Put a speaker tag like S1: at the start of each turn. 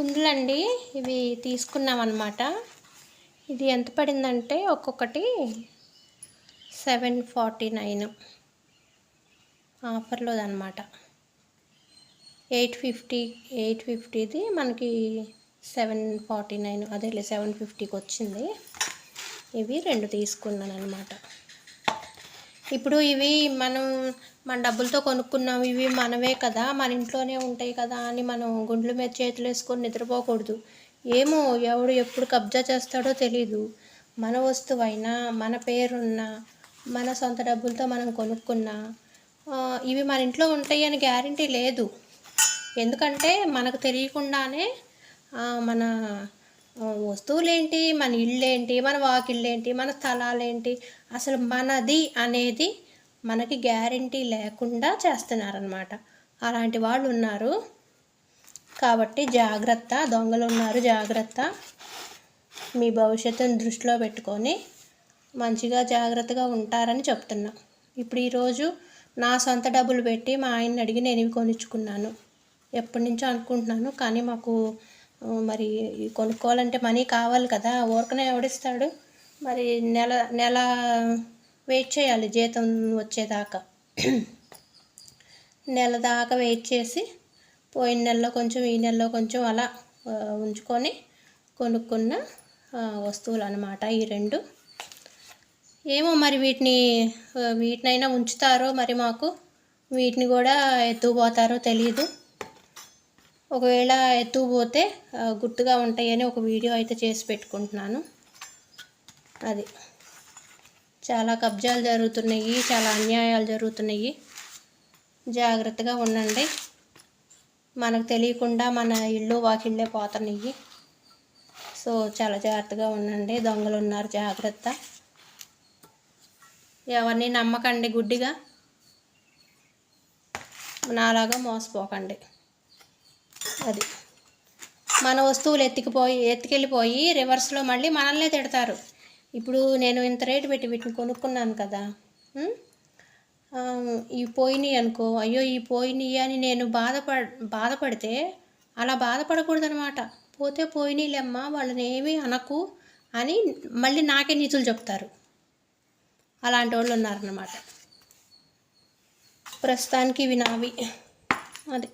S1: కుందులండి ఇవి తీసుకున్నాం అనమాట ఇది ఎంత పడిందంటే ఒక్కొక్కటి సెవెన్ ఫార్టీ నైన్ ఆఫర్లో అనమాట ఎయిట్ ఫిఫ్టీ ఎయిట్ ఫిఫ్టీది మనకి సెవెన్ ఫార్టీ నైన్ అదేలే సెవెన్ ఫిఫ్టీకి వచ్చింది ఇవి రెండు తీసుకున్నాను అనమాట ఇప్పుడు ఇవి మనం మన డబ్బులతో కొనుక్కున్నాం ఇవి మనవే కదా మన ఇంట్లోనే ఉంటాయి కదా అని మనం గుండ్ల మీద చేతులు వేసుకొని నిద్రపోకూడదు. ఏమో ఎవడు ఎప్పుడు కబ్జా చేస్తాడో తెలీదు. మన వస్తువైనా మన పేరున్న మన సొంత డబ్బులతో మనం కొనుక్కున్నా ఇవి మన ఇంట్లో ఉంటాయి అని గ్యారంటీ లేదు. ఎందుకంటే మనకు తెలియకుండానే మన వస్తువులేంటి? మన ఇళ్ళేంటి? మన వాకిళ్ళేంటి? మన స్థలాలేంటి? అసలు మనది అనేది మనకి గ్యారంటీ లేకుండా చేస్తున్నారనమాట అలాంటి వాళ్ళు ఉన్నారు కాబట్టి జాగ్రత్త దొంగలు ఉన్నారు జాగ్రత్త. మీ భవిష్యత్తును దృష్టిలో పెట్టుకొని మంచిగా జాగ్రత్తగా ఉంటారని చెప్తున్నా. ఇప్పుడు ఈరోజు నా సొంత డబ్బులు పెట్టి మా ఆయన్ని అడిగి నేను ఇవి కొనిచ్చుకున్నాను. ఎప్పటి నుంచో అనుకుంటున్నాను కానీ మాకు మరి కొనుక్కోవాలంటే మనీ కావాలి కదా ఊరకనే ఎవడిస్తాడు? మరి నెల నెల వెయిట్ చేయాలి జీతం వచ్చేదాకా. నెల దాకా వెయిట్ చేసి పోయిన నెలలో కొంచెం ఈ నెలలో కొంచెం అలా ఉంచుకొని కొనుక్కున్న వస్తువులు అన్నమాట ఈ రెండు. ఏమో మరి వీటిని వీటినైనా ఉంచుతారో మరి మాకు? వీటిని కూడా ఎత్తుకుపోతారో తెలియదు ఒకవేళ ఎత్తుకుపోతే గుర్తుగా ఉంటాయని ఒక వీడియో అయితే చేసి పెట్టుకుంటున్నాను. అది. చాలా కబ్జాలు జరుగుతున్నాయి చాలా అన్యాయాలు జరుగుతున్నాయి. జాగ్రత్తగా ఉండండి. మనకు తెలియకుండా మన ఇల్లు వాకిళ్ళే పోతున్నాయి. సో చాలా జాగ్రత్తగా ఉండండి. దొంగలు ఉన్నారు జాగ్రత్త. ఎవరిని నమ్మకండి గుడ్డిగా. నాలాగా మోసపోకండి. అది. మన వస్తువులు ఎత్తికిపోయి ఎత్తుకెళ్ళిపోయి రివర్స్లో మళ్ళీ మనల్నే తిడతారు. ఇప్పుడు నేను ఇంత రేటు పెట్టి వీటిని కొనుక్కున్నాను కదా ఈ పోయినాయి అనుకో అయ్యో ఈ పోయినాయి అని నేను బాధపడ బాధపడితే అలా బాధపడకూడదనమాట. పోతే పోయినాయిలేమ్మ వాళ్ళని ఏమీ అనకు అని మళ్ళీ నాకే నీతులు చెప్తారు. అలాంటి వాళ్ళు ఉన్నారన్నమాట. ప్రస్తుతానికి ఇవి నావి. అది.